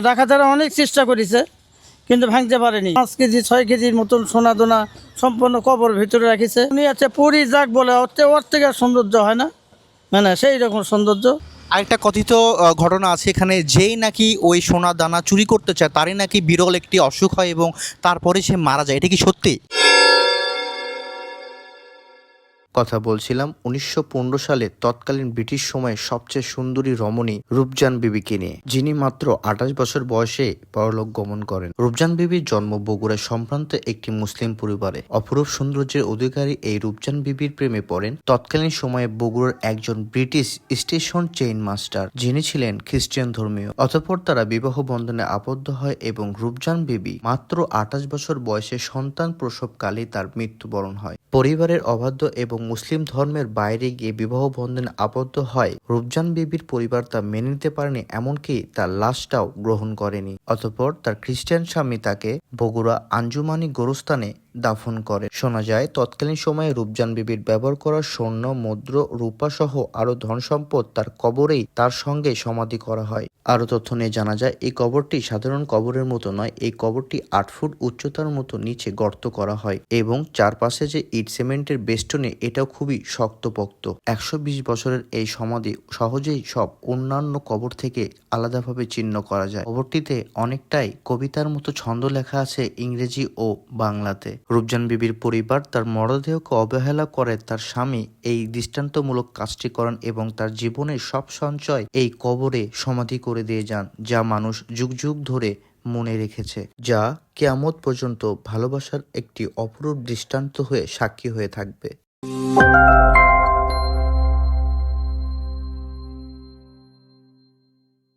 ডাকাতেরা অনেক চেষ্টা করেছে, কিন্তু ভাঙতে পারেনি। পাঁচ কেজি, ছয় কেজির মতন সোনা দোনা সম্পূর্ণ কবর ভিতরে রাখিছে। উনি আছে পরি যাক বলে ওর থেকে- ওর থেকে আর সৌন্দর্য হয় না। মানে সেই রকম সৌন্দর্য। আরেকটা কথিত ঘটনা আছে এখানে, যেই নাকি ওই সোনা দানা চুরি করতে চায়, তারই নাকি বিরল একটি অসুখ হয় এবং তারপরে সে মারা যায়। এটা কি সত্যি? কথা বলছিলাম, উনিশশো পনেরো সালে তৎকালীন ব্রিটিশ সময়ে সবচেয়ে সুন্দরী রমণী রূপজান বিবিকে নিয়ে, যিনি মাত্র আঠাশ বছর বয়সে পরলোক গমন করেন। রূপজান বিবির জন্ম বগুড়া সম্ভ্রান্ত একটি মুসলিম পরিবারে। অপরূপ সৌন্দর্যের অধিকারী এই রূপজান বিবির প্রেমে পড়েন। তৎকালীন সময়ে বগুড়ার একজন ব্রিটিশ স্টেশন চেইন মাস্টার, যিনি ছিলেন খ্রিস্টান ধর্মীয়। অতঃপর তারা বিবাহ বন্ধনে আবদ্ধ হয় এবং রূপজান বিবি মাত্র আঠাশ বছর বয়সে সন্তান প্রসবকালে তার মৃত্যুবরণ হয়। পরিবারের অবাধ্য এবং মুসলিম ধর্মের বাইরে গিয়ে বিবাহ বন্ধনে আবদ্ধ হয়, রূপজান বিবির পরিবার তা মেনে নিতে পারেনি, এমনকি তার লাশটাও গ্রহণ করেনি। অতঃপর তার খ্রিস্টান স্বামী তাকে বগুড়া আঞ্জুমানি গোরস্থানে দাফন করে। শোনা যায়, তৎকালীন সময়ে রূপজান বিবির ব্যবহার করা স্বর্ণ, মুদ্র, রূপা সহ আরও ধন সম্পদ তার কবরেই তার সঙ্গে সমাধি করা হয়। আরও তথ্য নিয়ে জানা যায়, এই কবরটি সাধারণ কবরের মতো নয়, এই কবরটি আট ফুট উচ্চতার মতো নিচে গর্ত করা হয় এবং চারপাশে যে ইট সিমেন্টের বেষ্টনে, এটাও খুবই শক্তপোক্ত। একশো বিশ বছরের এই সমাধি সহজেই সব অন্যান্য কবর থেকে আলাদাভাবে চিহ্ন করা যায়। কবরটিতে অনেকটাই কবিতার মতো ছন্দ লেখা আছে ইংরেজি ও বাংলাতে। রূপজান বিবির পরিবার তার মরদেহকে অবহেলা করে তার স্বামী এই দৃষ্টান্তমূলক কাজটি করেন এবং তার জীবনের সব সঞ্চয় এই কবরে সমাধি করে দিয়ে যান, যা মানুষ যুগ যুগ ধরে মনে রেখেছে, যা কেয়ামত পর্যন্ত ভালোবাসার একটি অপরূপ দৃষ্টান্ত হয়ে সাক্ষী হয়ে থাকবে।